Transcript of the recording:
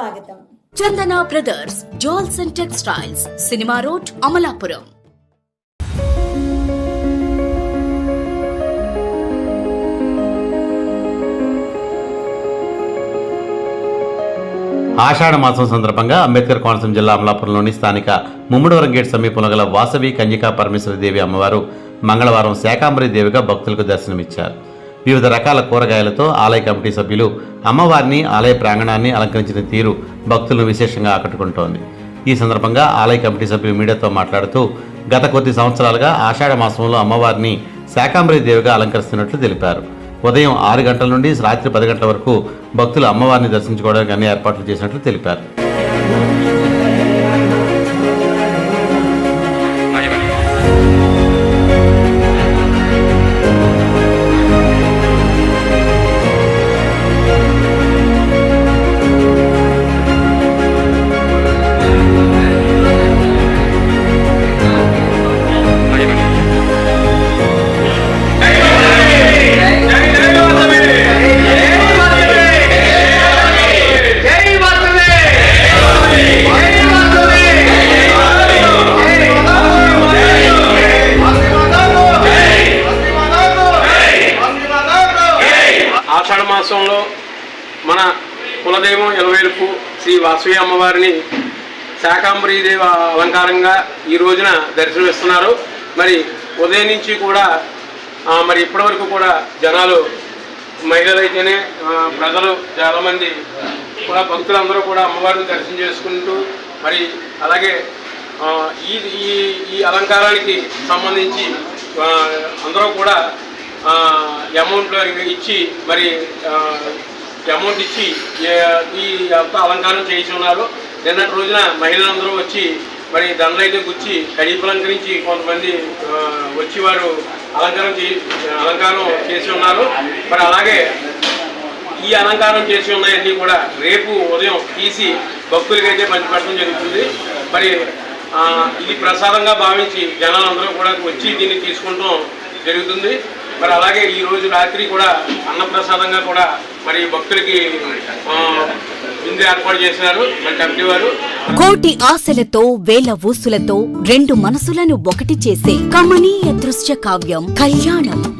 స్వాగతం. Chandana brothers jewels and textiles cinema road Amalapuram. ఆషాఢ మాసం సందర్భంగా అంబేద్కర్ కోనసీమ జిల్లా అమలాపురంలోని స్థానిక ముమ్మడివరం గేట్ సమీపంలో గల వాసవి కన్యకా పరమేశ్వరి దేవి అమ్మవారు మంగళవారం శాకాంబరి దేవిగా భక్తులకు దర్శనమిచ్చారు. వివిధ రకాల కూరగాయలతో ఆలయ కమిటీ సభ్యులు అమ్మవారిని ఆలయ ప్రాంగణాన్ని అలంకరించిన తీరు భక్తులను విశేషంగా ఆకట్టుకుంటోంది. ఈ సందర్భంగా ఆలయ కమిటీ సభ్యులు మీడియాతో మాట్లాడుతూ గత కొద్ది సంవత్సరాలుగా ఆషాఢ మాసంలో అమ్మవారిని శాకాంబరి దేవిగా అలంకరిస్తున్నట్లు తెలిపారు. ఉదయం ఆరు గంటల నుండి రాత్రి పది గంటల వరకు భక్తులు అమ్మవారిని దర్శించుకోవడానికి అన్ని ఏర్పాట్లు చేసినట్లు తెలిపారు. మాసంలో మన కులదైవం ఎలవేలుపు శ్రీ వాసవి అమ్మవారిని శాకాంబరీదేవి అలంకారంగా ఈ రోజున దర్శనమిస్తున్నారు మరి ఉదయం నుంచి కూడా మరి ఇప్పటివరకు కూడా జనాలు మహిళలైతేనే ప్రజలు చాలామంది కూడా భక్తులందరూ కూడా అమ్మవారిని దర్శనం చేసుకుంటూ మరి అలాగే ఈ ఈ ఈ అలంకారానికి సంబంధించి అందరూ కూడా అమౌంట్లో ఇచ్చి మరి అమౌంట్ ఇచ్చి ఈ యొక్క అలంకారం చేసి ఉన్నారు. నిన్నటి రోజున మహిళలందరూ వచ్చి మరి దండలైతే గుచ్చి కడిపు అలంకరించి కొంతమంది ఆ, వచ్చి వారు అలంకారం చే అలంకారం చేసి ఉన్నారు. మరి అలాగే ఈ అలంకారం చేసి ఉన్నాయన్నీ కూడా రేపు ఉదయం తీసి భక్తులకైతే పంచిపెట్టడం జరుగుతుంది. మరి ఇది ప్రసాదంగా భావించి జనాలందరూ కూడా వచ్చి దీన్ని తీసుకుంటాం జరుగుతుంది. మరి అలాగే ఈ రోజు రాత్రి కూడా అన్నప్రసాదంగా కూడా మరి భక్తులకి ఆ, ఏర్పాటు చేసినారు మరి కమిటీ వారు. కోటి ఆశలతో వేల ఊసులతో రెండు మనసులను ఒకటి చేసే కమనీయ దృశ్య కావ్యం కళ్యాణం.